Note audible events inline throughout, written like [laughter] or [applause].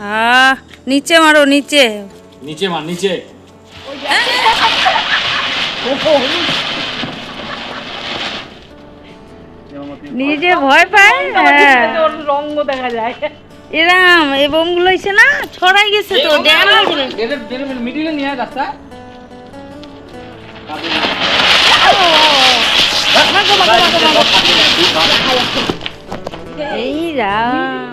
আহ নিচে মারো নিচে। নিচে মার নিচে। নিজে ভয় পায়? হ্যাঁ। রঙ্গ দেখা যায় এরাম এই বোমগুলো হয়েছে না? ছড়াই গেছে তো মিডিলে নিয়ে রাস্তা এই রাম।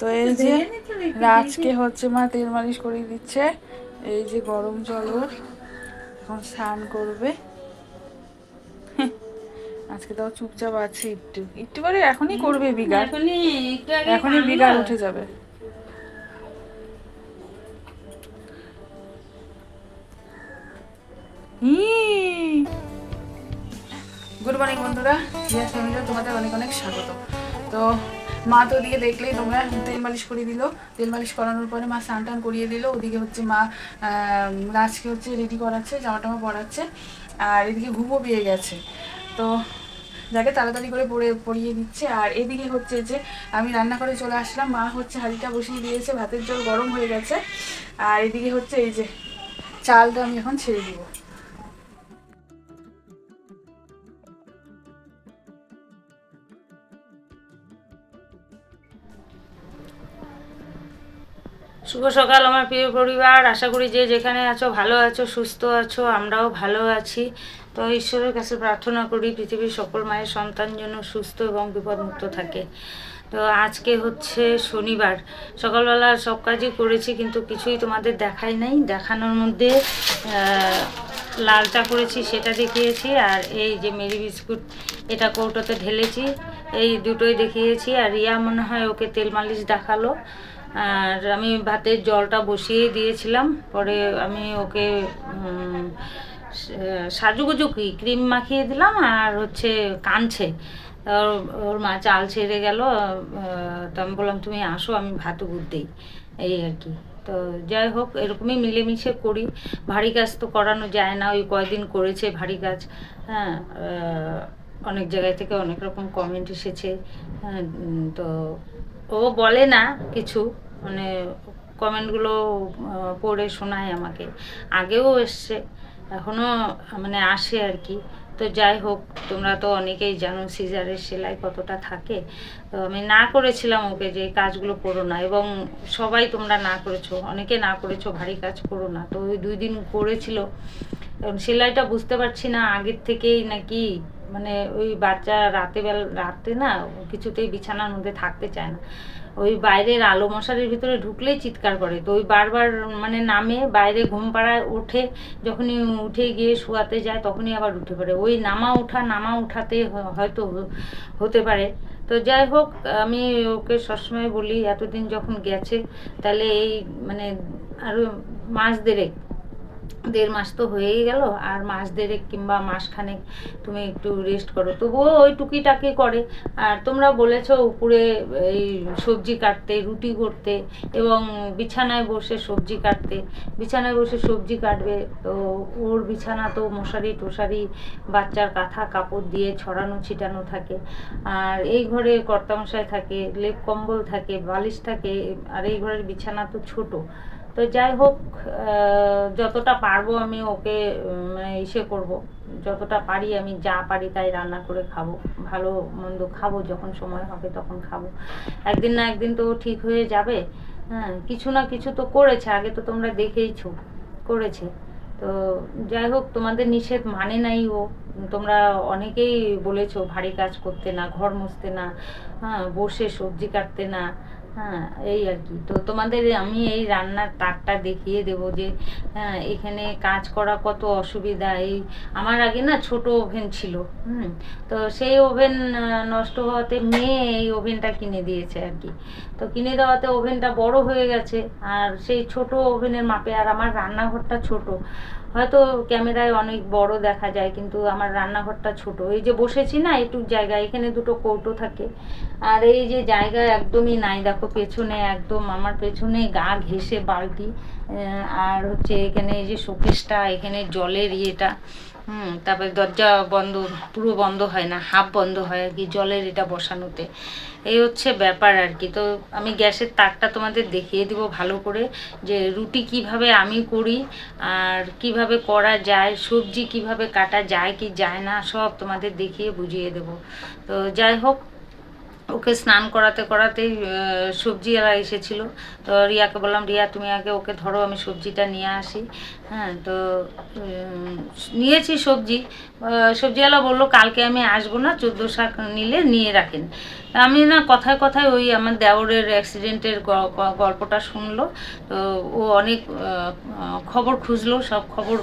তো এই যে রাজকে হচ্ছে মা তেল মালিশ করে দিচ্ছে এই যে গরম জল ওর এখন স্নান করবে। [laughs] আজকে তাও চুপচাপ আছে একটু একটু করে এখনই করবে বিগার এখনই বিগার উঠে যাবে। মা তো ওদিকে দেখলেই তোমরা তেল মালিশ করে দিল। তেল মালিশ করানোর পরে মা স্নান টান করিয়ে দিল। ওদিকে হচ্ছে মা রাজকে হচ্ছে রেডি করাচ্ছে জামা টামা পরাচ্ছে, আর এদিকে ঘুমও পেয়ে গেছে। তো যাকে তাড়াতাড়ি করে পরে, পরিয়ে দিচ্ছে। আর এদিকে হচ্ছে যে আমি রান্না করে চলে আসলাম। মা হচ্ছে হাঁড়িটা বসিয়ে দিয়েছে, ভাতের জল গরম হয়ে গেছে। আর এদিকে হচ্ছে এই যে চালটা আমি এখন ছেড়ে দিব। শুভ সকাল আমার প্রিয় পরিবার। আশা করি যে যেখানে আছো ভালো আছো সুস্থ আছো আমরাও ভালো আছি। তো ঈশ্বরের কাছে প্রার্থনা করি পৃথিবীর সকল মায়ের সন্তান যেন সুস্থ এবং বিপদমুক্ত থাকে। তো আজকে হচ্ছে শনিবার। সকালবেলা সব কাজই করেছি কিন্তু কিছুই তোমাদের দেখাই নাই। দেখানোর মধ্যে আহ, লাল চা করেছি সেটা দেখিয়েছি আর এই যে মেরি বিস্কুট এটা কৌটোতে ঢেলেছি এই দুটোই দেখিয়েছি। আর রিয়া মনে হয় ওকে তেল মালিশ দেখাল। আর আমি ভাতের জলটা বসিয়ে দিয়েছিলাম। পরে আমি ওকে সাজুগুজু কি, ক্রিম মাখিয়ে দিলাম আর হচ্ছে কানছে। ওর ওর মা চাল ছেড়ে গেল তো আমি বললাম, তুমি আসো, আমি ভাত গুড় দিই। এই আর কি। তো যাই হোক, এরকমই মিলেমিশে করি। ভারী কাজ তো করানো যায় না, ওই কয়দিন করেছে ভারী কাজ। হ্যাঁ অনেক জায়গায় থেকে অনেক রকম কমেন্ট এসেছে। হ্যাঁ তো ও বলে না কিছু মানে কমেন্টগুলো পড়ে শোনায় আমাকে। আগেও এসছে এখনও মানে আসে আর কি। তো যাই হোক, তোমরা তো অনেকেই জানো সিজারের সেলাই কতটা থাকে। তো আমি না করেছিলাম ওকে যে কাজগুলো করো না, এবং সবাই তোমরা না করেছ, অনেকে না করেছ, ভারী কাজ করো না। তো ওই দুই দিন করেছিল। সেলাইটা বুঝতে পারছি না, আগের থেকেই নাকি মানে ওই বাচ্চা রাতে বেলা, রাতে না কিছুতেই বিছানার মধ্যে থাকতে চায় না। ওই বাইরের আলো মশারির ভিতরে ঢুকলেই চিৎকার করে। তো ওই বারবার মানে নামে, বাইরে ঘুম পাড়ায় ওঠে, যখনই উঠে গিয়ে শোয়াতে যায় তখনই আবার উঠে পড়ে। ওই নামা ওঠা নামা উঠাতে হয়তো হতে পারে। তো যাই হোক, আমি ওকে সবসময় বলি, এতদিন যখন গেছে, তাহলে এই মানে আরও মাস দেড়েক দেড় মাস তো হয়েই গেল, আর মাস দেড়েক কিংবা মাসখানেক তুমি একটু রেস্ট করো। তবুও ওই টুকিটাকি করে। আর তোমরা বলেছ উপরে এই সবজি কাটতে, রুটি করতে এবং বিছানায় বসে সবজি কাটতে। বিছানায় বসে সবজি কাটবে, তো ওর বিছানা তো মশারি টশারি, বাচ্চার কাঁথা কাপড় দিয়ে ছড়ানো ছিটানো থাকে। আর এই ঘরে কর্তামশাই থাকে, লেপ কম্বল থাকে, বালিশ থাকে, আর এই ঘরের বিছানা তো ছোট। তো যাই হোক যতটা পারব আমি ওকে মানে ইসে করব। যতটা পারি আমি যা পারি তাই রান্না করে খাব। ভালো মন্দ খাব, যখন সময় হবে তখন খাব। একদিন না একদিন তো ঠিক হয়ে যাবে। হ্যাঁ কিছু না কিছু তো করেছে, আগে তো তোমরা দেখেইছো, করেছে। তো যাই হোক, তোমাদের নিষেধ মানে নাই ও। তোমরা অনেকেই বলেছ, ভারী কাজ করতে না, ঘর মুছতে না হ্যাঁ বসে সবজি কাটতে না। হ্যাঁ এই আর কি। তো তোমাদের আমি এই রান্নার তাকটা দেখিয়ে দেব যে হ্যাঁ এখানে কাজ করা কত অসুবিধা। এই আমার আগে না ছোট ওভেন ছিল, হুম, তো সেই ওভেন নষ্ট হওয়াতে মেয়ে এই ওভেনটা কিনে দিয়েছে আর কি। তো কিনে দেওয়াতে ওভেনটা বড় হয়ে গেছে, আর সেই ছোট ওভেনের মাপে আর আমার রান্নাঘরটা ছোট। হয়তো ক্যামেরায় অনেক বড় দেখা যায়, কিন্তু আমার রান্নাঘরটা ছোট। এই যে বসেছি না, একটু জায়গা এখানে দুটো কৌটো থাকে। আর এই যে জায়গা একদমই নাই, দেখো পেছনে একদম আমার পেছনে গা ঘেসে বালতি আর হচ্ছে এখানে এই যে শোকেসটা, এখানে জলের ইয়েটা। হুম, তারপরে দরজা বন্ধ, পুরো বন্ধ হয় না, হাফ বন্ধ হয় আর কি, জলের এটা বসানোতে। এই হচ্ছে ব্যাপার আর কি। তো আমি গ্যাসের তাকটা তোমাদের দেখিয়ে দিব ভালো করে, যে রুটি কীভাবে আমি করি আর কীভাবে করা যায়, সবজি কীভাবে কাটা যায় কি যায় না, সব তোমাদের দেখিয়ে বুঝিয়ে দেব। তো যাই হোক, ওকে স্নান করাতে করাতেই সবজিওয়ালা এসেছিল। তো রিয়াকে বললাম, রিয়া, তুমি আগে ওকে ধরো, আমি সবজিটা নিয়ে আসি। হ্যাঁ তো নিয়েছি সবজি। সবজিওয়ালা বলল, কালকে আমি আসব না, চোদ্দ শাক নিলে নিয়ে রাখেন। আমি না কথায় কথায় ওই আমার দেওরের অ্যাক্সিডেন্টের গল্পটা শুনলো। তো ও অনেক খবর খুঁজলো, সব খবর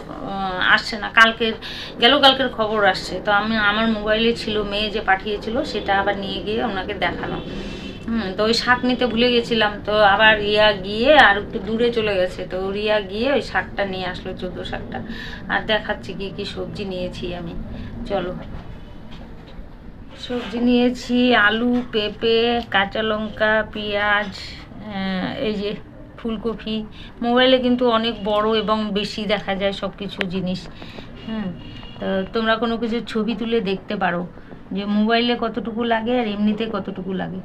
আসছে না। কালকের, গেল কালকের খবর আসছে। তো আমি, আমার মোবাইলে ছিল, মেয়ে যে পাঠিয়েছিল, সেটা আবার নিয়ে গিয়ে ওনাকে দেখানো। হুম, তো ওই শাক নিতে ভুলে গেছিলাম, তো আবার রিয়া গিয়ে আর একটু দূরে চলে গেছে, তো রিয়া গিয়ে ওই শাকটা নিয়ে আসলো, চোদ্দ শাকটা। আর দেখাচ্ছি কি কি সবজি নিয়েছি আমি। চলো। সবজি নিয়েছি, আলু, পেঁপে, কাঁচা লঙ্কা, পেঁয়াজ এই যে ফুলকপি। মোবাইলে কিন্তু অনেক বড় এবং বেশি দেখা যায় সব কিছু জিনিস। হুম, তো তোমরা কোনো কিছু ছবি তুলে দেখতে পারো। যে মোবাইলে কতটুকু লাগে আর এমনিতে কতটুকু লাগে।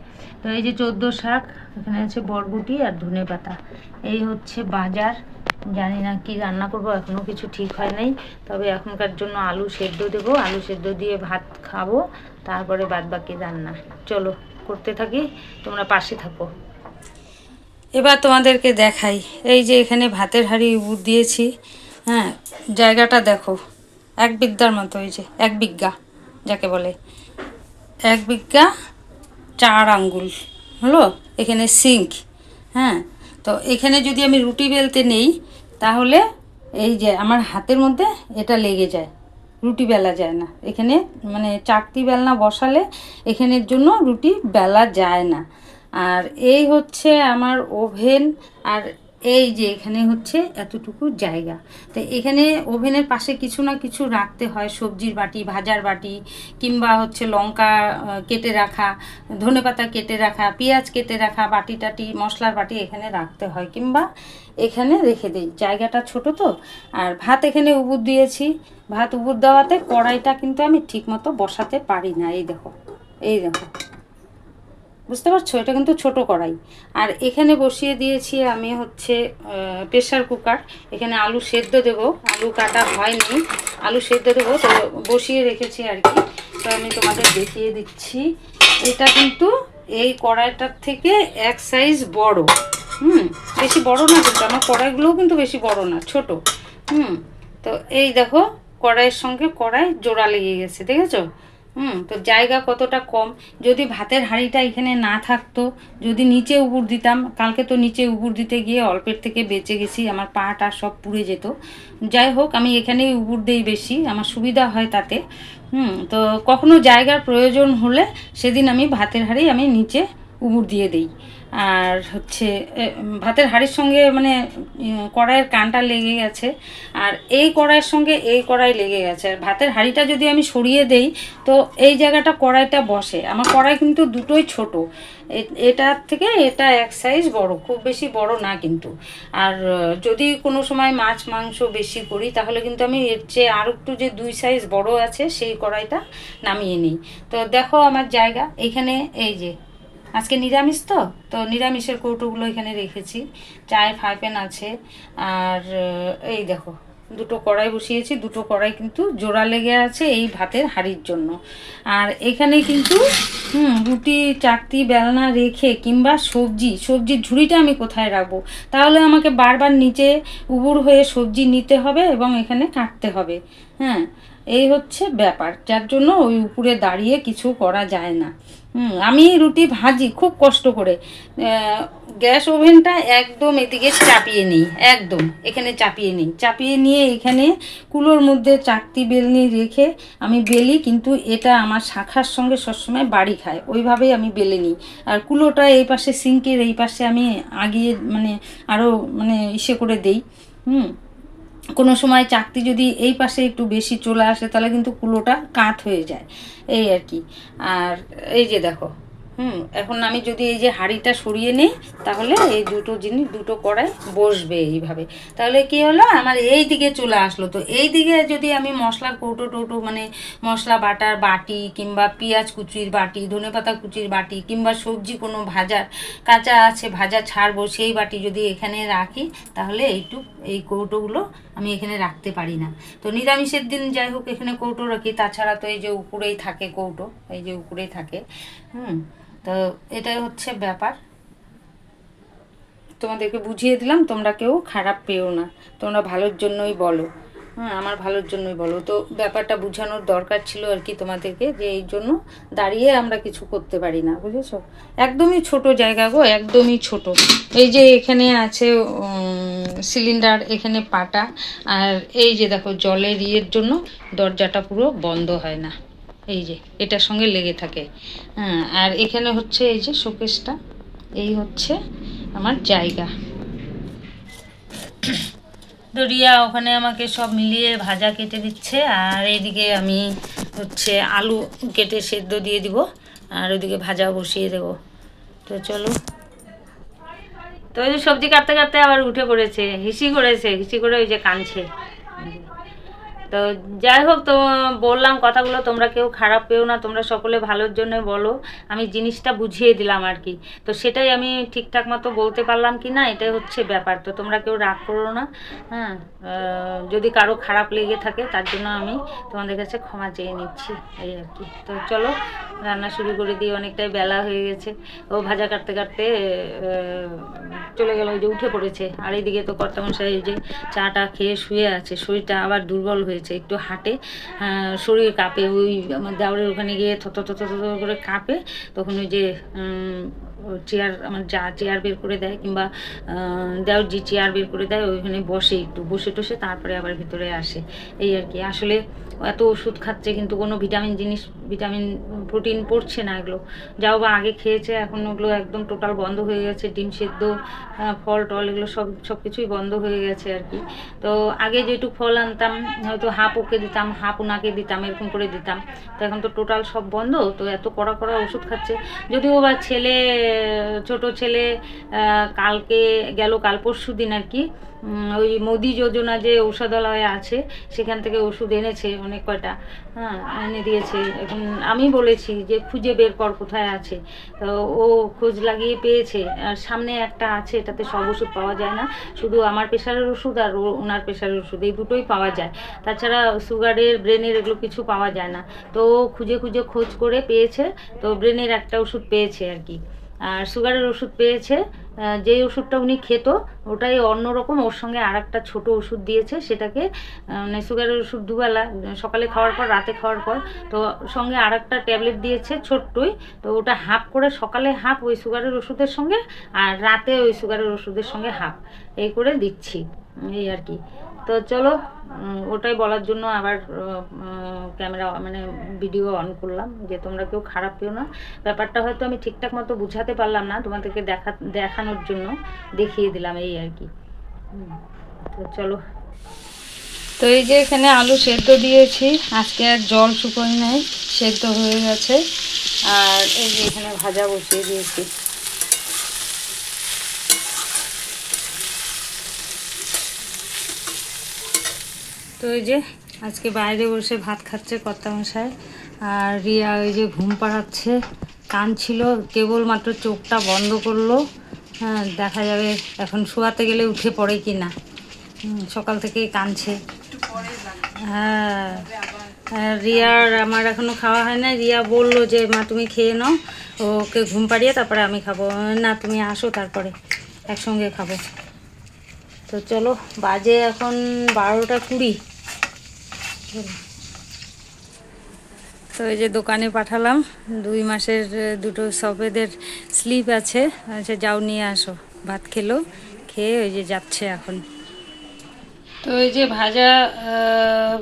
তো এই যে চোদ্দ শাক, এখানে আছে বরবটি আর ধনে পাতা। এই হচ্ছে বাজার। জানি না কি রান্না করব এখনও কিছু ঠিক হয় নাই। তবে এখনকার জন্য আলু সেদ্ধ দেবো। আলু সেদ্ধ দিয়ে ভাত খাব, তারপরে বাদ বাকি রান্না। চলো, করতে থাকি, তোমরা পাশে থাকো। এবার তোমাদেরকে দেখাই। এই যে এখানে ভাতের হাঁড়ি দিয়েছি। হ্যাঁ জায়গাটা দেখো। এক বিঘার মতো, এই যে, এক বিঘা যাকে বলে। এক বিঘা চার আঙ্গুল, হলো? এখানে সিঙ্ক হ্যাঁ? তো এখানে যদি আমি রুটি বেলতে নেই, তাহলে এই যে আমার হাতের মধ্যে এটা লেগে যায়, রুটি বেলা যায় না। এখানে মানে চাকতি বেলনা বসালে এখানের জন্য রুটি বেলা যায় না। আর এই হচ্ছে আমার ওভেন, আর এই যে এখানে হচ্ছে এতটুকু জায়গা। তো এখানে ওভেনের পাশে কিছু না কিছু রাখতে হয়, সবজির বাটি, ভাজার বাটি, কিংবা হচ্ছে লঙ্কা কেটে রাখা ধনেপাতা কেটে রাখা, পেঁয়াজ কেটে রাখা, বাটি টাটি, মশলার বাটি এখানে রাখতে হয়, কিংবা এখানে রেখে দিই। জায়গাটা ছোট তো, আর ভাত এখানে উবুর দিয়েছি। ভাত উবুর দেওয়াতে কড়াইটা কিন্তু আমি ঠিকমতো বসাতে পারি না। এই দেখো এই দেখো। বুঝতে পারছ? এটা কিন্তু ছোট কড়াই। আর এখানে বসিয়ে দিয়েছি আমি হচ্ছে প্রেশার কুকার। এখানে আলু সেদ্ধ দেব। আলু কাটা হয়নি। আলু সেদ্ধ দেবো, তো বসিয়ে রেখেছি আর কি। তো আমি তোমাদের দেখিয়ে দিচ্ছি। এটা কিন্তু এই কড়াইটার থেকে এক সাইজ বড়। হুম, বেশি বড় না কিন্তু, আমার কড়াইগুলোও কিন্তু বেশি বড় না, ছোট। হুম, তো এই দেখো, কড়াইয়ের সঙ্গে কড়াই জোড়া লেগে গেছে, দেখেছ? হুম, তো জায়গা কতটা কম? যদি ভাতের হাঁড়িটা এখানে না থাকতো, যদি নিচে উপর দিতাম, কালকে তো নিচে উবুর দিতে গিয়ে অল্পের থেকে বেঁচে গেছি, আমার পাটা সব পুড়ে যেত। যাই হোক, আমি এখানেই উবুর দেই বেশি, আমার সুবিধা হয় তাতে। হুম, তো কখনো জায়গার প্রয়োজন হলে সেদিন আমি ভাতের হাঁড়ি আমি নিচে উবুর দিয়ে দিই। আর হচ্ছে ভাতের হাঁড়ির সঙ্গে মানে কড়াইয়ের কানটা লেগে গেছে। আর এই কড়াইয়ের সঙ্গে এই কড়াই লেগে গেছে। আর ভাতের হাঁড়িটা যদি আমি সরিয়ে দেই, তো এই জায়গাটা কড়াইটা বসে। আমার কড়াই কিন্তু দুটোই ছোট। এটার থেকে এটা এক সাইজ বড়। খুব বেশি বড় না কিন্তু। আর যদি কোনো সময় মাছ, মাংস বেশি করি, তাহলে কিন্তু আমি এর চেয়ে আর একটু যে দুই সাইজ বড় আছে, সেই কড়াইটা নামিয়ে নিই। তো দেখো আমার জায়গা। এখানে এই যে আজকে নিরামিষ তো? তো নিরামিষের কৌটোগুলো এখানে রেখেছি। চায়ের ফাইপেন আছে। আর এই দেখো, দুটো কড়াই বসিয়েছি। দুটো কড়াই কিন্তু জোড়া লেগে আছে এই ভাতের হাঁড়ির জন্য। আর এখানে কিন্তু, হুম, রুটি চাকতি বেলনা রেখে কিংবা সবজি, সবজির ঝুড়িটা আমি কোথায় রাখব? তাহলে আমাকে বারবার নিচে উবুর হয়ে সবজি নিতে হবে এবং এখানে কাটতে হবে। হ্যাঁ এই হচ্ছে ব্যাপার। যার জন্য ওই উপরে দাঁড়িয়ে কিছু করা যায় না। আমি রুটি ভাজি খুব কষ্ট করে। গ্যাস ওভেনটা একদম এদিকে চাপিয়ে নিই, একদম। এখানে চাপিয়ে নিই। চাপিয়ে নিয়ে এখানে কুলোর মধ্যে চাকতি বেলনি রেখে আমি বেলি, কিন্তু এটা আমার শাখার সঙ্গে সবসময় বাড়ি খায়। ওইভাবেই আমি বেলে নিই। আর কুলোটা এই পাশে, সিঙ্কের এই পাশে আমি আগিয়ে মানে আরও মানে ইসে করে দেই। হুম কোনো সময় চাকতি যদি এই পাশে একটু বেশি চলে আসে, তাহলে কিন্তু কুলোটা কাত হয়ে যায়। এই আর কি। আর এই যে দেখো হুম, এখন আমি যদি এই যে হাঁড়িটা সরিয়ে নিই, তাহলে এই দুটো জিনিস, দুটো কড়াই বসবে এইভাবে। তাহলে কি হলো? আমার এই দিকে চলে আসলো। তো এই দিকে যদি আমি মশলার কৌটো টৌটো মানে মশলা বাটার বাটি কিংবা পেঁয়াজ কুচির বাটি ধনেপাতা কুচির বাটি কিংবা সবজি কোনো ভাজার, কাঁচা আছে ভাজা ছাড়বো সেই বাটি যদি এখানে রাখি, তাহলে এইটু এই কৌটোগুলো আমি এখানে রাখতে পারি না। তো নিরামিষের দিন যাই হোক এখানে কৌটো রাখি। তাছাড়া তো এই যে উপরেই থাকে কৌটো, এই যে উপরেই থাকে। হুম তো এটাই হচ্ছে ব্যাপার। তোমাদেরকে বুঝিয়ে দিলাম, তোমরা কেউ খারাপ পেও না। তোমরা ভালোর জন্যই বলো। হ্যাঁ আমার ভালোর জন্যই বলো। তো ব্যাপারটা বোঝানোর দরকার ছিল আর কি তোমাদেরকে যে এই জন্য দাঁড়িয়ে আমরা কিছু করতে পারি না, বুঝেছ? একদমই ছোট জায়গা গো, একদমই ছোট। এই যে এখানে আছে সিলিন্ডার, এখানে পাটা। আর এই যে দেখো, জলের ইয়ের জন্য দরজাটা পুরো বন্ধ হয় না। এই যে, এটার সঙ্গে লেগে থাকে। হ্যাঁ আর এখানে হচ্ছে এই যে শোকেসটা, এই হচ্ছে আমার জায়গা। তো রিয়া ওখানে আমাকে সব মিলিয়ে ভাজা কেটে দিচ্ছে, আর এইদিকে আমি হচ্ছে আলু কেটে সেদ্ধ দিয়ে দিব, আর ওইদিকে ভাজা বসিয়ে দেবো। তো চলো। তো ওই সবজি কাটতে কাটতে আবার উঠে পড়েছে, হিসি করেছে, হিসি করে ওই যে কাঁদছে। তো যাই হোক, তো বললাম কথাগুলো, তোমরা কেউ খারাপ পেও না, তোমরা সকলে ভালোর জন্য বলো। আমি জিনিসটা বুঝিয়ে দিলাম আর কি। তো সেটাই আমি ঠিকঠাক মতো বলতে পারলাম কি না, এটাই হচ্ছে ব্যাপার। তো তোমরা কেউ রাগ করো না হ্যাঁ? যদি কারও খারাপ লেগে থাকে, তার জন্য আমি তোমাদের কাছে ক্ষমা চেয়ে নিচ্ছি, এই আর কি। তো চলো, রান্না শুরু করে দিয়ে অনেকটাই বেলা হয়ে গেছে। ও ভাজা কাটতে কাটতে চলে গেল ওই যে উঠে পড়েছে। আর এইদিকে তো কর্তামশাই যে চাটা খেয়ে শুয়ে আছে, শরীরটা আবার দুর্বল হয়েছে, একটু হাঁটে শরীর কাঁপে, ওই আমার দেওয়ারের ওখানে গিয়ে থত থত করে কাঁপে, তখন ওই যে চেয়ার আমার যা চেয়ার বের করে দেয় কিংবা দেওয়ার যে চেয়ার বের করে দেয়, ওইখানে বসে একটু, বসে টসে তারপরে আবার ভিতরে আসে, এই আর কি। আসলে এত ওষুধ খাচ্ছে, কিন্তু কোনো ভিটামিন জিনিস, ভিটামিন, প্রোটিন পড়ছে না এগুলো। যাও বা আগে খেয়েছে, এখন ওগুলো একদম টোটাল বন্ধ হয়ে গেছে, ডিম সেদ্ধ ফল টল এগুলো সব সব কিছুই বন্ধ হয়ে গেছে আর কি। তো আগে যেটুকু ফল আনতাম, হয়তো হাফ ওকে দিতাম, হাফ ওনাকে দিতাম, এরকম করে দিতাম। তো এখন তো টোটাল সব বন্ধ, তো এত কড়া কড়া ওষুধ খাচ্ছে। যদিও বা ছেলে, ছোট ছেলে কালকে গেল, কাল পরশু দিন আর কি ওই মোদি যোজনা যে ঔষধালয় আছে, সেখান থেকে ওষুধ এনেছে অনেক কয়টা। হ্যাঁ এনে দিয়েছে। এখন আমি বলেছি যে খুঁজে বের কর কোথায় আছে। তো ও খোঁজ লাগিয়ে পেয়েছে। আর সামনে একটা আছে, এটাতে সব ওষুধ পাওয়া যায় না। শুধু আমার প্রেশারের ওষুধ আর ওনার প্রেশারের ওষুধ, এই দুটোই পাওয়া যায়। তাছাড়া সুগারের, ব্রেনের এগুলো কিছু পাওয়া যায় না। তো ও খুঁজে খুঁজে খোঁজ করে পেয়েছে। তো ব্রেনের একটা ওষুধ পেয়েছে আর কি। সুগারের ওষুধ পেয়েছে। যেই ওষুধটা উনি খেত, ওটাই অন্যরকম ওর সঙ্গে আর একটা ছোটো ওষুধ দিয়েছে, সেটাকে মানে সুগারের ওষুধ দুবেলা, সকালে খাওয়ার পর, রাতে খাওয়ার পর, তো সঙ্গে আর একটা ট্যাবলেট দিয়েছে ছোট্টই, তো ওটা হাফ করে সকালে হাফ ওই সুগারের ওষুধের সঙ্গে, আর রাতে ওই সুগারের ওষুধের সঙ্গে হাফ, এই করে দিচ্ছি, এই আর কি। তো চলো ওটাই বলার জন্য আবার ক্যামেরা মানে ভিডিও অন করলাম, যে তোমরা কেউ খারাপ পেও না। ব্যাপারটা হয়তো আমি ঠিকঠাক মতো বুঝাতে পারলাম না, তোমাদেরকে দেখা, দেখানোর জন্য দেখিয়ে দিলাম এই আর কি। তো চলো। তো এই যে এখানে আলু সেদ্ধ দিয়েছি, আজকে আর জল শুকোয় নাই, সেদ্ধ হয়ে গেছে। আর এই যে এখানে ভাজা বসিয়ে দিয়েছি। তো ওই যে আজকে বাইরে বসে ভাত খাচ্ছে কর্তামশাই, আর রিয়া ওই যে ঘুম পাড়াচ্ছে, কান ছিল, কেবলমাত্র চোখটা বন্ধ করল। হ্যাঁ দেখা যাবে এখন শোয়াতে গেলে উঠে পড়ে কি না সকাল থেকেই কাঁদছে। হ্যাঁ রিয়ার আমার এখনও খাওয়া হয় না রিয়া বলল যে, মা, তুমি খেয়ে নাও, ওকে ঘুম পাড়িয়ে তারপরে আমি খাব। না, তুমি আসো তারপরে একসঙ্গে খাব। তো চলো, বাজে এখন বারোটা কুড়ি। তো এই যে দোকানে পাঠালাম, দুই মাসের দুটো সফেদের স্লিপ আছে। আচ্ছা যাও নিয়ে আসো, ভাত খেলো, খেয়ে ওই যে যাচ্ছে এখন। তো এই যে ভাজা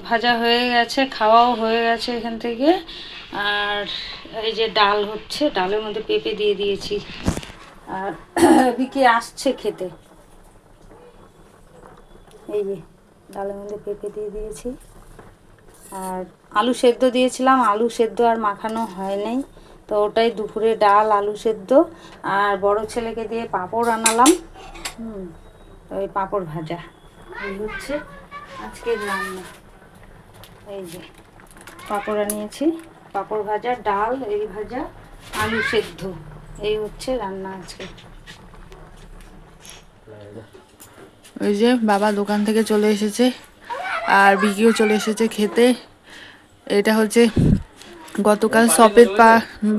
ভাজা হয়ে গেছে, খাওয়াও হয়ে গেছে এখান থেকে। আর এই যে ডাল হচ্ছে, ডালের মধ্যে পেঁপে দিয়ে দিয়েছি। আর [clears throat] বিকে আসছে খেতে। এই যে, ডালের মধ্যে পেঁপে দিয়ে দিয়েছি। আর আলু সেদ্ধ দিয়েছিলাম, আলু সেদ্ধ আর মাখানো হয় নাই। তো ওটাই দুপুরে ডাল, আলু সেদ্ধ। আর বড় ছেলেকে দিয়ে পাঁপড় আনালাম। ওই পাঁপড় ভাজা। এই হচ্ছে আজকের রান্না। এই যে, পাঁপড় আনিয়েছি। পাঁপড় ভাজা, ডাল, এই ভাজা, আলু সেদ্ধ। এই হচ্ছে রান্না আজকে। ওই যে বাবা দোকান থেকে চলে এসেছে। আর বিকিও চলে এসেছে খেতে। এটা হচ্ছে গতকাল সপের পা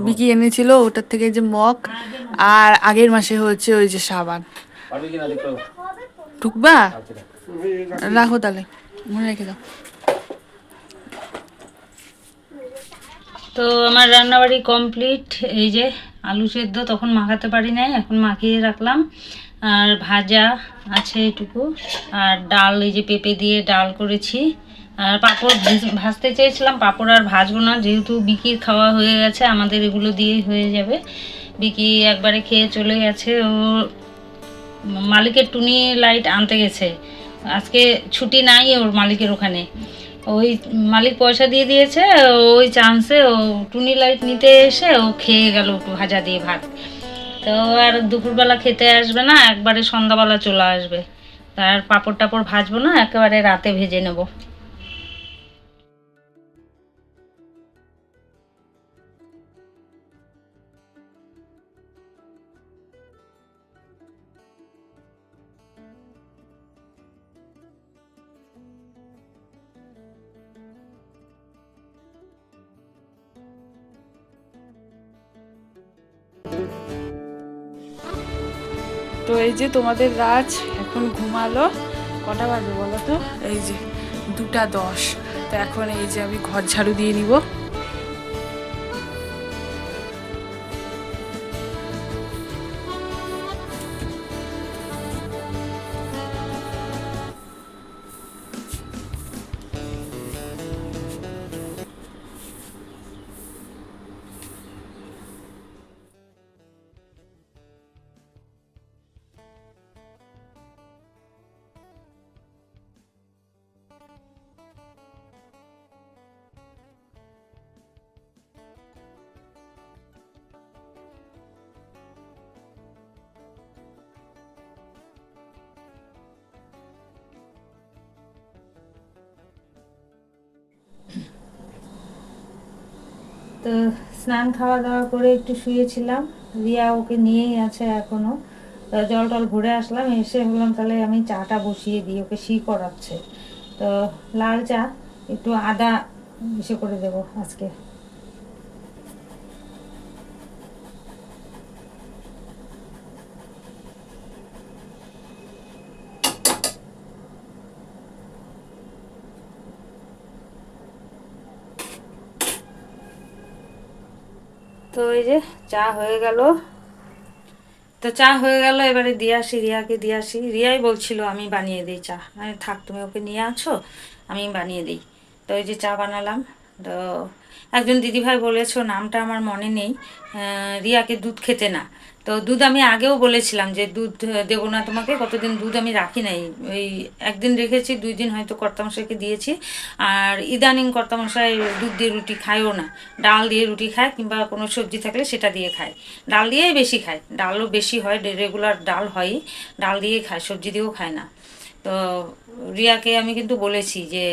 বিকি এনেছিল ওটার থেকে যে মগ আর আগের মাসে হচ্ছে ওই যে সাবান। ঢুকবা? রাখো তাহলে মনে রেখে দাও। তো আমার রান্নাবাড়ি কমপ্লিট এই যে আলু সেদ্ধ তখন মাখাতে পারি নাই এখন মাখিয়ে রাখলাম। আর ভাজা আছে এটুকু। আর ডাল, এই যে পেঁপে দিয়ে ডাল করেছি। আর পাঁপড় ভেজ- ভাজতে চেয়েছিলাম, পাঁপড় আর ভাজবো না। যেহেতু বিকির খাওয়া হয়ে গেছে, আমাদের এগুলো দিয়েই হয়ে যাবে। বিকি একবারে খেয়ে চলে গেছে। ও মালিকের টুনি লাইট আনতে গেছে। আজকে ছুটি নাই ওর মালিকের ওখানে। ওই মালিক পয়সা দিয়ে দিয়েছে, ওই চান্সে ও টুনি লাইট নিতে এসে ও খেয়ে গেল ভাজা দিয়ে ভাত। তো আর দুপুরবেলা খেতে আসবে না, একবারে সন্ধ্যাবেলা চলে আসবে। তার পাঁপড় টাপড় ভাজবো না, একেবারে রাতে ভেজে নেব। এই যে তোমাদের রাজ এখন ঘুমালো। কটা বাজে বলো তো? এই যে দুটা দশ। তো এখন এই যে আমি ঘর ঝাড়ু দিয়ে নিব। স্নান খাওয়া দাওয়া করে একটু শুয়েছিলাম। রিয়া ওকে নিয়েই আছে এখনও। জল টল ঘুরে আসলাম, এসে বললাম তাহলে আমি চাটা বসিয়ে দিই, ওকে শি করাচ্ছে। তো লাল চা, একটু আদা ইসে করে দেবো আজকে তো এই যে চা হয়ে গেল। তো চা হয়ে গেল, এবারে দিয়ে আসি, রিয়াকে দিয়ে আসি। রিয়াই বলছিল, আমি বানিয়ে দিই চা। আমি থাক, তুমি ওকে নিয়ে আছো, আমি বানিয়ে দিই। তো ওই যে চা বানালাম। তো একজন দিদিভাই বলেছ, নামটা আমার মনে নেই। রিয়াকে দুধ খেতে না। তো দুধ আমি আগেও বলেছিলাম যে দুধ দেবো না তোমাকে, কতদিন দুধ আমি রাখি নাই। ওই একদিন রেখেছি, দুই দিন হয়তো কর্তামশাইকে দিয়েছি। আর ইদানিং কর্তামশাই দুধ দিয়ে রুটি খায়ও না। ডাল দিয়ে রুটি খায় কিংবা কোনো সবজি থাকলে সেটা দিয়ে খায়। ডাল দিয়েই বেশি খায়। ডালও বেশি হয় রেগুলার ডাল হয়ই ডাল দিয়েই খায়, সবজি দিয়েও খায় না। তো রিয়াকে আমি কিন্তু বলেছি যে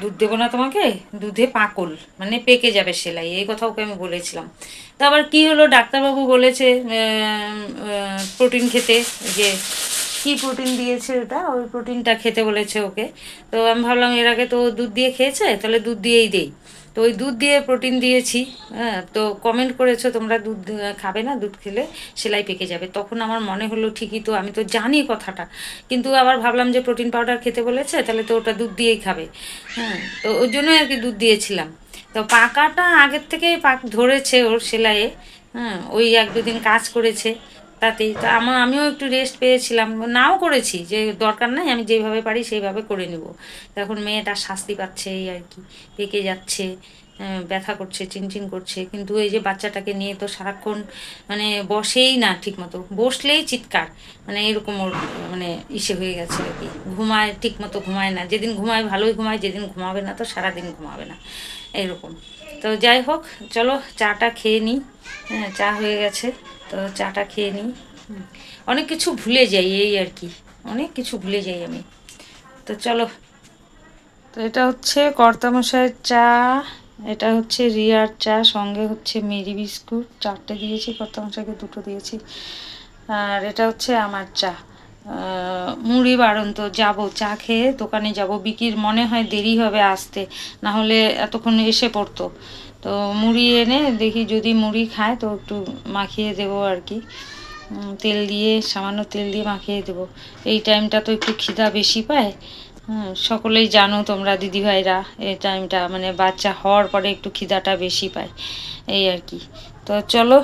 দুধ দেবো না তোমাকে? দুধে পাকল মানে পেকে যাবে সেলাই, এই কথা ওকে আমি বলেছিলাম। তো আবার কী হলো? ডাক্তারবাবু বলেছে প্রোটিন খেতে, যে কী প্রোটিন দিয়েছে ওটা? ওই প্রোটিনটা খেতে বলেছে ওকে। তো আমি ভাবলাম, এর আগে তো দুধ দিয়ে খেয়েছে, তাহলে দুধ দিয়েই দেই। তো ওই দুধ দিয়ে প্রোটিন দিয়েছি হ্যাঁ তো কমেন্ট করেছ তোমরা দুধ খাবে না দুধ খেলে, সেলাই পেকে যাবে। তখন আমার মনে হলো ঠিকই তো, আমি তো জানি কথাটা। কিন্তু আবার ভাবলাম যে প্রোটিন পাউডার খেতে বলেছে, তাহলে তো ওটা দুধ দিয়েই খাবে। হ্যাঁ তো ওই জন্যই আর কি দুধ দিয়েছিলাম। তো পাকাটা আগের থেকেই পাক ধরেছে ওর সেলাইয়ে হ্যাঁ ওই এক দুদিন কাজ করেছে। তাতেই। তো আমার আমিও একটু রেস্ট পেয়েছিলাম। নাও করেছি, যে দরকার নাই, আমি যেভাবে পারি সেইভাবে করে নেব। তো এখন মেয়েটা শাস্তি পাচ্ছে এই আর কি, পেকে যাচ্ছে ব্যথা করছে, চিনচিন করছে। কিন্তু এই যে বাচ্চাটাকে নিয়ে তো সারাক্ষণ মানে বসেই না ঠিক মতো বসলেই চিৎকার মানে এরকম ওর মানে ইসে হয়ে গেছে আর কি। ঘুমায় ঠিক মতো ঘুমায় না। যেদিন ঘুমায়, ভালোই ঘুমায়, যেদিন ঘুমাবে না তো সারাদিন ঘুমাবে না। এরকম। তো যাই হোক, চলো চাটা খেয়ে নিই হ্যাঁ চা হয়ে গেছে। তো চাটা খেয়ে নিই। অনেক কিছু ভুলে যাই, এই আর কি। অনেক কিছু ভুলে যাই আমি। তো চলো। তো এটা হচ্ছে কর্তামশাইয়ের চা, এটা হচ্ছে রিয়ার চা, সঙ্গে হচ্ছে মেরি বিস্কুট। চারটে দিয়েছি, কর্তামশাইকে দুটো দিয়েছি। আর এটা হচ্ছে আমার চা। মুড়ি বারন্ত যাব, চা খেয়ে দোকানে যাব। বিকির মনে হয় দেরি হবে আসতে না হলে এতক্ষণ এসে পড়তো। তো মুড়ি এনে দেখি যদি মুড়ি খায় তো একটু মাখিয়ে দেবো আর কি। তেল দিয়ে সামান্য তেল দিয়ে মাখিয়ে দেবো। এই টাইমটা তো একটু খিদা বেশি পায়। সকলেই জানো তোমরা দিদিভাইরা এই টাইমটা মানে বাচ্চা হওয়ার পরে একটু খিদাটা বেশি পায়। এই আর কি। তো চলো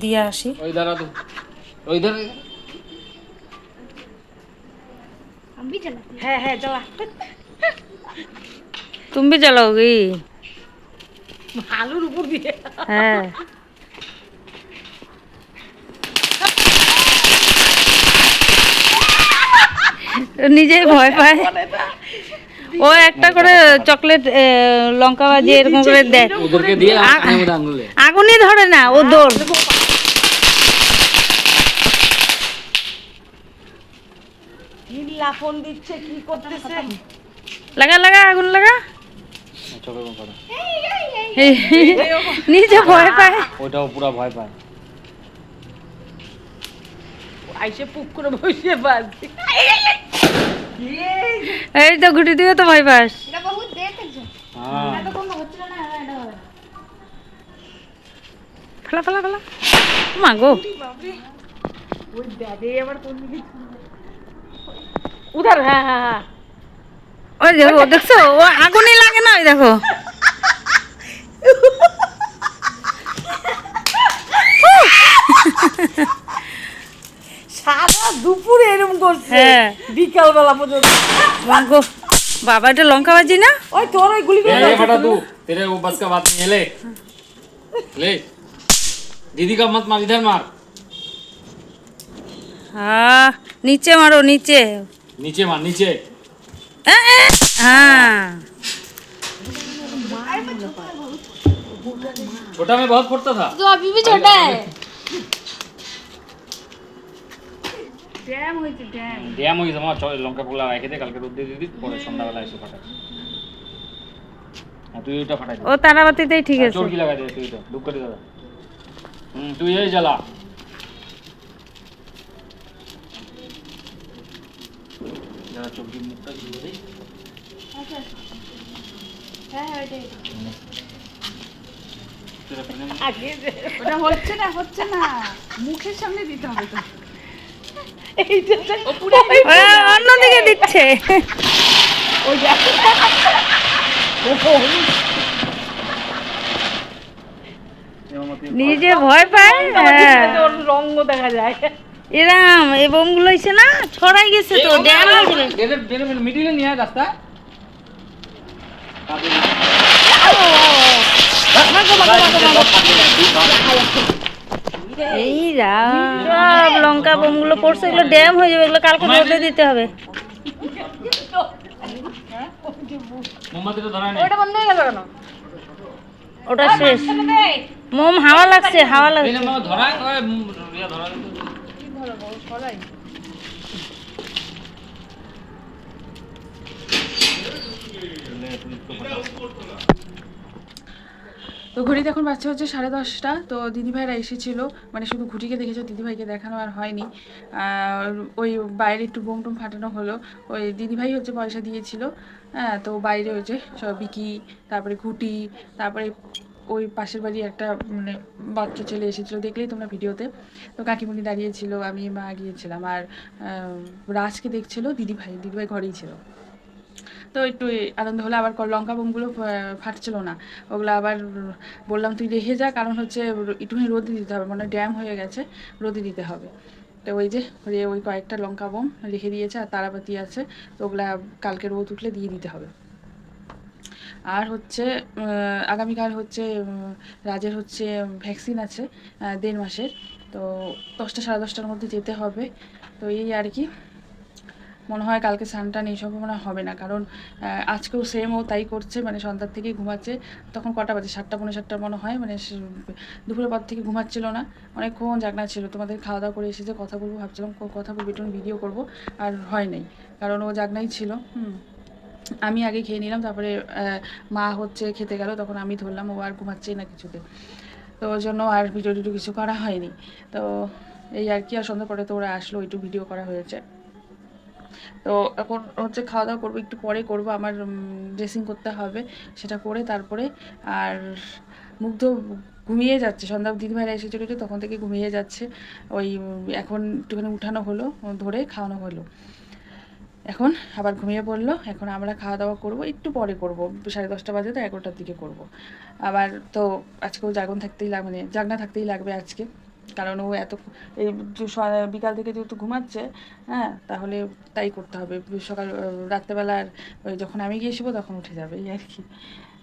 দিয়ে আসি। হ্যাঁ, হ্যাঁ, তুমি চালাও কি? আলুর উপর দিয়ে। হ্যাঁ। নিজেই ভয় পায়। ও একটা করে চকলেট লঙ্কা বাজিয়ে এরকম করে দেয়। আগুনই ধরে না ও দৌড়। লাফন দিচ্ছে কি করতেছে? লাগা লাগা আগুন লাগা। নিজে ভয় পায়। ওইটাও পুরো ভয় পায়। আইসে পুক করে বসে বাজে এই তো ঘুটি দিয়ে তো ভয় পাস। হ্যাঁ। ফেলা ফেলা ফেলা। মা গো। ওই ব্যাগে আবার কোন দিকে উধার হ্যাঁ হ্যাঁ হ্যাঁ। ওই দেখো দেখছো ও আগুনই লাগে না ওই দেখো সারা দুপুরে এরকম করছে হ্যাঁ বিকাল বেলা পর্যন্ত মা গো বাবা এটা লঙ্কা বাজি না ওই তোর ওই গুলি ये ये फटा तू तेरे वो बस का बात नहीं है ले ले दीदी का मत मार इधर मार হ্যাঁ নিচে মারো নিচে नीचे मार नीचे এ, এ, হ্যাঁ छोटा में बहुत फुटता था तो अभी भी छोटा है ড্যাম হয়েছে ড্যাম ড্যাম হয়ে গেছে আমার চ- লঙ্কা পোলা রেখে দে কালকে রোদ দিয়ে দিবি পরে সন্ধ্যাবেলা এসে ফাটাস হ্যাঁ তুই ওইটা ফাটাই দে ও তারাবাতিতেই ঠিক আছে চোরকি লাগাই দে তুই তো ধূপ করে দাদা হুম তুই এই জ্বালা যারা চোখি মুখটা দিয়ে। দে তোরা পেনে নে। ওটা হচ্ছে না হচ্ছে না। মুখের সামনে দিতে হবে তো। এইটা ও পুরো ও, অন্যদিকে দিচ্ছে। ওই দেখো এবার তুই নিজে ভয় পায় হ্যাঁ। রঙ দেখা যায়। এরাম এই বোমগুলো হয়েছে না? ছড়াই গেছে তো ড্যাম ডেলে মিডিলে নিয়ে রাস্তা এই রাম লঙ্কা বোমগুলো পড়ছে এগুলো ড্যাম হয়ে যাবে এগুলো কালকে রোদে দিতে হবে। ওটা বন্ধ হয়ে গেল কেন? ওটা শেষ। মোম হাওয়া লাগছে হাওয়া এই লাগছে। উম, ইয়া ধরায় তো ঘড়িতে এখন বাচ্চা হচ্ছে সাড়ে দশটা তো দিদিভাইরা এসেছিল। মানে শুধু ঘুটিকে দেখেছ দিদিভাইকে দেখানো আর হয়নি। ওই বাইরে একটু বোম টোম ফাটানো হলো। ওই দিদিভাই হচ্ছে পয়সা দিয়েছিল। হ্যাঁ তো বাইরে হচ্ছে সব বিকি তারপরে ঘুটি তারপরে ওই পাশের বাড়ি একটা মানে বাচ্চা ছেলে এসেছিল দেখলেই তোমরা ভিডিওতে। তো কাকিমুনি দাঁড়িয়েছিল, আমি মা গিয়েছিলাম। আর রাজকে দেখছিল দিদিভাই দিদিভাই ঘরেই ছিল। তো একটু আনন্দ হলো, আবার লঙ্কা বোমগুলো ফাটছিল না। ওগুলো আবার বললাম, তুই রেখে যা, কারণ হচ্ছে একটুখানি রোদে দিতে হবে মানে ড্যাম হয়ে গেছে, রোদে দিতে হবে। তো ওই যে, ওই- কয়েকটা লঙ্কা বোম রেখে দিয়েছে, আর তারাবাতি আছে, তো ওগুলা কালকে রোদ উঠলে দিয়ে দিতে হবে। আর হচ্ছে আগামীকাল হচ্ছে রাজের হচ্ছে ভ্যাকসিন আছে দেড় মাসের। তো দশটা, সাড়ে দশটার মধ্যে যেতে হবে। তো এই আর কি। মনে হয় কালকে স্নান এইসব মনে হয় হবে না। কারণ আজকেও সেম ও তাই করছে। মানে সন্ধ্যার থেকে ঘুমাচ্ছে। তখন কটা বাজে? সাতটা পনেরো সাতটার মনে হয়। মানে দুপুরের পর থেকে ঘুমাচ্ছিল না। অনেকক্ষণ জাগনা ছিল। তোমাদের খাওয়া দাওয়া করে এসেছে কথা বলব, ভাবছিলাম কথা বলব একটু ভিডিও করব। আর হয় নাই। কারণ ও জাগনাই ছিল। হুম। আমি আগে খেয়ে নিলাম, তারপরে মা হচ্ছে খেতে গেল, তখন আমি ধরলাম, ও আর ঘুমাচ্ছেই না কিছুতে। তো ওই জন্য আর ভিডিও টিডিও কিছু করা হয়নি। তো এই আর কি, আর সন্ধ্যা পরে তো ওরা আসলো, একটু ভিডিও করা হয়েছে। তো এখন হচ্ছে খাওয়া দাওয়া করব, একটু পরে করব, আমার ড্রেসিং করতে হবে, সেটা করে তারপরে আর মুগ্ধ ঘুমিয়ে যাচ্ছে। সন্ধ্যা দিদিভাইরা এসে চলেছে, তখন থেকে ঘুমিয়ে যাচ্ছে। ওই এখন একটুখানি উঠানো হলো, ধরে খাওয়ানো হলো। এখন আবার ঘুমিয়ে পড়ল, এখন আমরা খাওয়া দাওয়া করব, একটু পরে করব, সাড়ে দশটা বাজে তো এগারোটার দিকে করব। আবার তো আজকেও জাগন থাকতেই লাগ মানে জাগনা থাকতেই লাগবে আজকে, কারণ ও এত এই বিকাল থেকে যেহেতু ঘুমাচ্ছে হ্যাঁ তাহলে তাই করতে হবে। সকাল রাত্রেবেলার, ওই যখন আমি গিয়েছিবো তখন উঠে যাবে এই আর কি।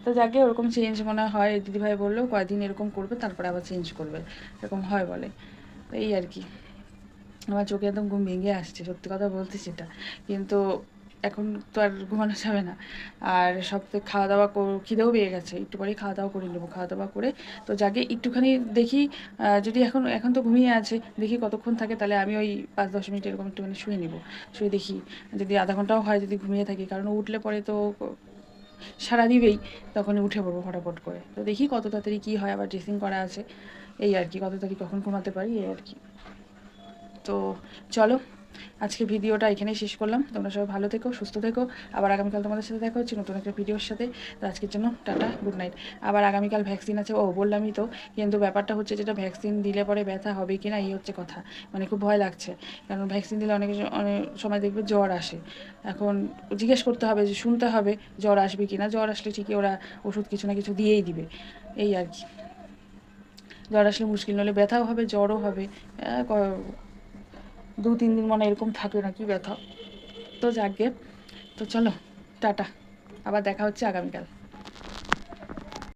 তো যাকে ওরকম চেঞ্জ মনে হয়, দিদিভাই বলল কয়েকদিন এরকম করবে, তারপরে আবার চেঞ্জ করবে, এরকম হয় বলে, এই আর কি। আমার চোখে একদম ঘুম ভেঙে আসছে, সত্যি কথা বলতে সেটা। কিন্তু এখন তো আর ঘুমানো যাবে না। আর সব থেকে খাওয়া দাওয়া খিদেও পেয়ে গেছে। একটু পরেই খাওয়া দাওয়া করে নেব খাওয়া দাওয়া করে। তো যাকে একটুখানি দেখি যদি এখন এখন তো ঘুমিয়ে আছে, দেখি কতক্ষণ থাকে, তাহলে আমি ওই পাঁচ দশ মিনিট এরকম একটুখানি শুয়ে নিব। শুয়ে দেখি, যদি আধা ঘন্টাও হয় যদি ঘুমিয়ে থাকি। কারণ উঠলে পরে তো সারা দিবেই, তখনই উঠে পড়ব ফটাফট করে। তো দেখি কত তাড়াতাড়ি কী হয়, আবার ড্রেসিং করা আছে। এই আর কি, কত তাড়াতাড়ি কখন ঘুমাতে পারি, এই আর কি। তো চলো, আজকে ভিডিওটা এখানেই শেষ করলাম। তোমরা সবাই ভালো থেকো, সুস্থ থেকো। আবার আগামীকাল তোমাদের সাথে দেখা হচ্ছে নতুন একটা ভিডিওর সাথে। তো আজকের জন্য টাটা গুড নাইট আবার আগামীকাল ভ্যাকসিন আছে, ও বললামই তো, কিন্তু ব্যাপারটা হচ্ছে যেটা ভ্যাকসিন দিলে পরে ব্যথা হবে কি না, এই হচ্ছে কথা। মানে খুব ভয় লাগছে, কারণ ভ্যাকসিন দিলে অনেক অনেক সময় দেখবে জ্বর আসে। এখন জিজ্ঞেস করতে হবে যে, শুনতে হবে জ্বর আসবে কি না। জ্বর আসলে ঠিকই ওরা ওষুধ কিছু না কিছু দিয়েই দিবে, এই আর কি। জ্বর আসলে মুশকিল নলে ব্যথাও হবে, জ্বরও হবে। দু, তিন দিন মনে এরকম থাকে নাকি ব্যথা। তো যাকে তো চলো, টাটা। আবার দেখা হচ্ছে আগামীকাল।